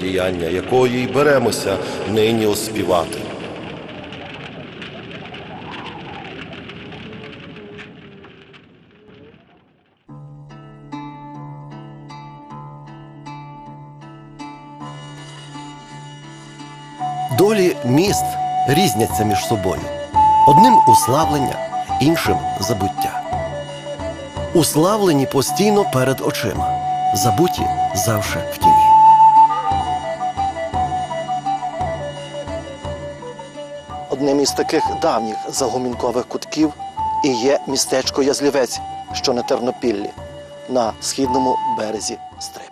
діяння якої й беремося нині оспівати. Долі міст різняться між собою. Одним уславлення, іншим забуття. Уславлені постійно перед очима, забуті завше в тіні. Одним із таких давніх загумінкових кутків і є містечко Язлівець, що на Тернопіллі, на східному березі Стриби.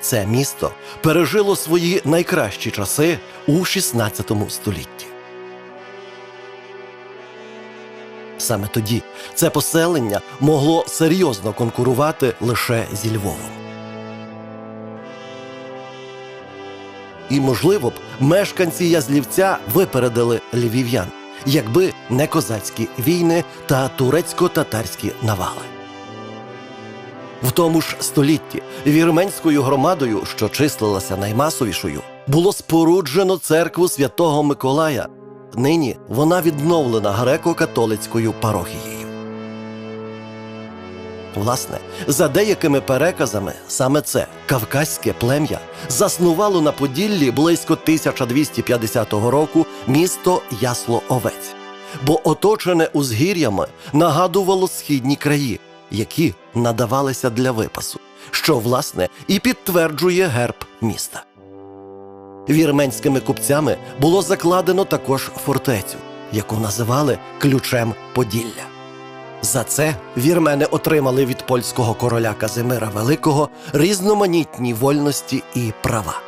Це місто пережило свої найкращі часи у 16 столітті. Саме тоді це поселення могло серйозно конкурувати лише зі Львовом. І, можливо б, мешканці Язлівця випередили львів'ян, якби не козацькі війни та турецько-татарські навали. В тому ж столітті вірменською громадою, що числилася наймасовішою, було споруджено церкву святого Миколая. Нині вона відновлена греко-католицькою парохією. Власне, за деякими переказами, саме це кавказьке плем'я заснувало на Поділлі близько 1250 року місто Ясло-Овець, бо оточене узгір'ями нагадувало східні краї, які надавалися для випасу, що власне і підтверджує герб міста. Вірменськими купцями було закладено також фортецю, яку називали ключем Поділля. За це вірмени отримали від польського короля Казимира Великого різноманітні вольності і права.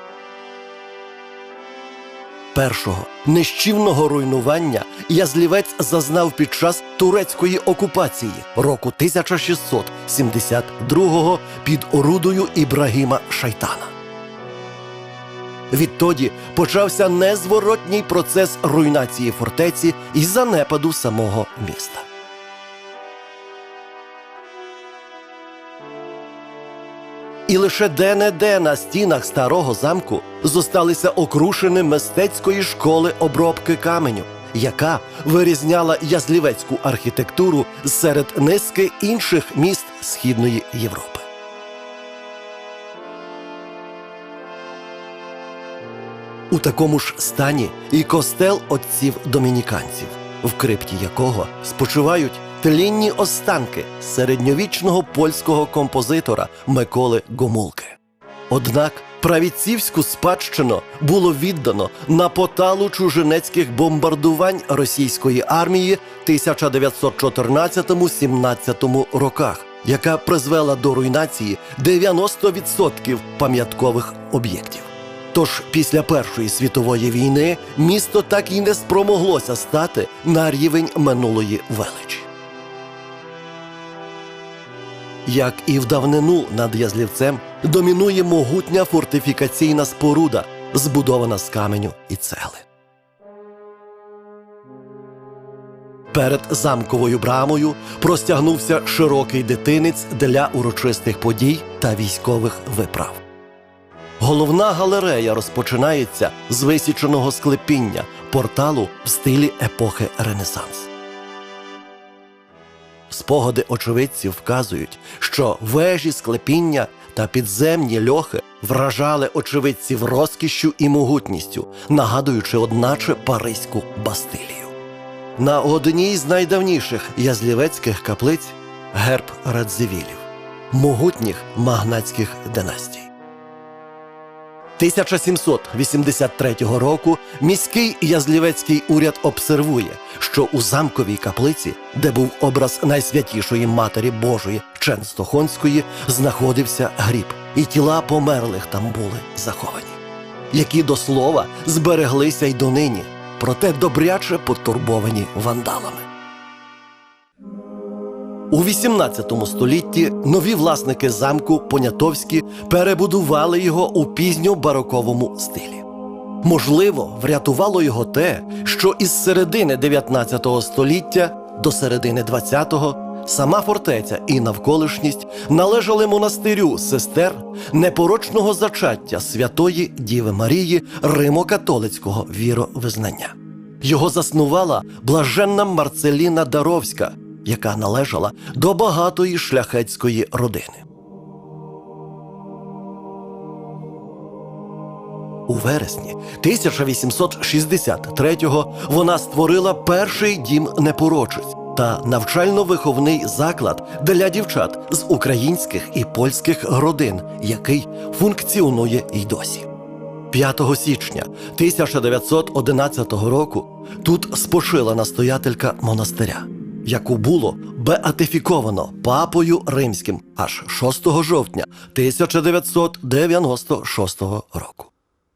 Першого нищівного руйнування Язлівець зазнав під час турецької окупації року 1672 під орудою Ібрагіма Шайтана. Відтоді почався незворотній процес руйнації фортеці і занепаду самого міста. І лише де-не-де на стінах старого замку зосталися окрушини мистецької школи обробки каменю, яка вирізняла язлівецьку архітектуру серед низки інших міст Східної Європи. У такому ж стані і костел отців домініканців, в крипті якого спочивають тлінні останки середньовічного польського композитора Миколи Гомулки. Однак правіцівську спадщину було віддано на поталу чужинецьких бомбардувань російської армії 1914-17 роках, яка призвела до руйнації 90% пам'яткових об'єктів. Тож після Першої світової війни місто так і не спромоглося стати на рівень минулої величі. Як і в давнину над Язлівцем домінує могутня фортифікаційна споруда, збудована з каменю і цегли. Перед замковою брамою простягнувся широкий дитинець для урочистих подій та військових виправ. Головна галерея розпочинається з висіченого склепіння порталу в стилі епохи Ренесанс. Спогади очевидців вказують, що вежі склепіння та підземні льохи вражали очевидців розкішшю і могутністю, нагадуючи одначе Паризьку Бастилію. На одній з найдавніших язлівецьких каплиць герб Радзивілів, могутніх магнатських династій. 1783 року міський язлівецький уряд обсервує, що у замковій каплиці, де був образ найсвятішої Матері Божої Ченстохонської, знаходився гріб, і тіла померлих там були заховані, які до слова збереглися й донині, проте добряче потурбовані вандалами. У 18 столітті нові власники замку Понятовські перебудували його у пізньобароковому стилі. Можливо, врятувало його те, що із середини 19 століття до середини 20-го сама фортеця і навколишність належали монастирю сестер непорочного зачаття святої Діви Марії Римо-католицького віровизнання. Його заснувала блаженна Марцеліна Даровська, яка належала до багатої шляхетської родини. У вересні 1863-го вона створила перший дім непорочиць та навчально-виховний заклад для дівчат з українських і польських родин, який функціонує й досі. 5 січня 1911 року тут спочила настоятелька монастиря, яку було беатифіковано папою римським аж 6 жовтня 1996 року.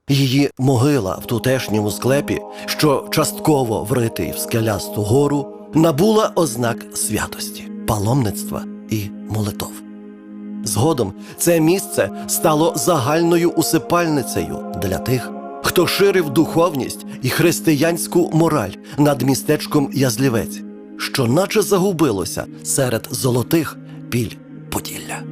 Її могила в тутешньому склепі, що частково вритий в скелясту гору, набула ознак святості, паломництва і молитов. Згодом це місце стало загальною усипальницею для тих, хто ширив духовність і християнську мораль над містечком Язлівець, що наче загубилося серед золотих піль Поділля.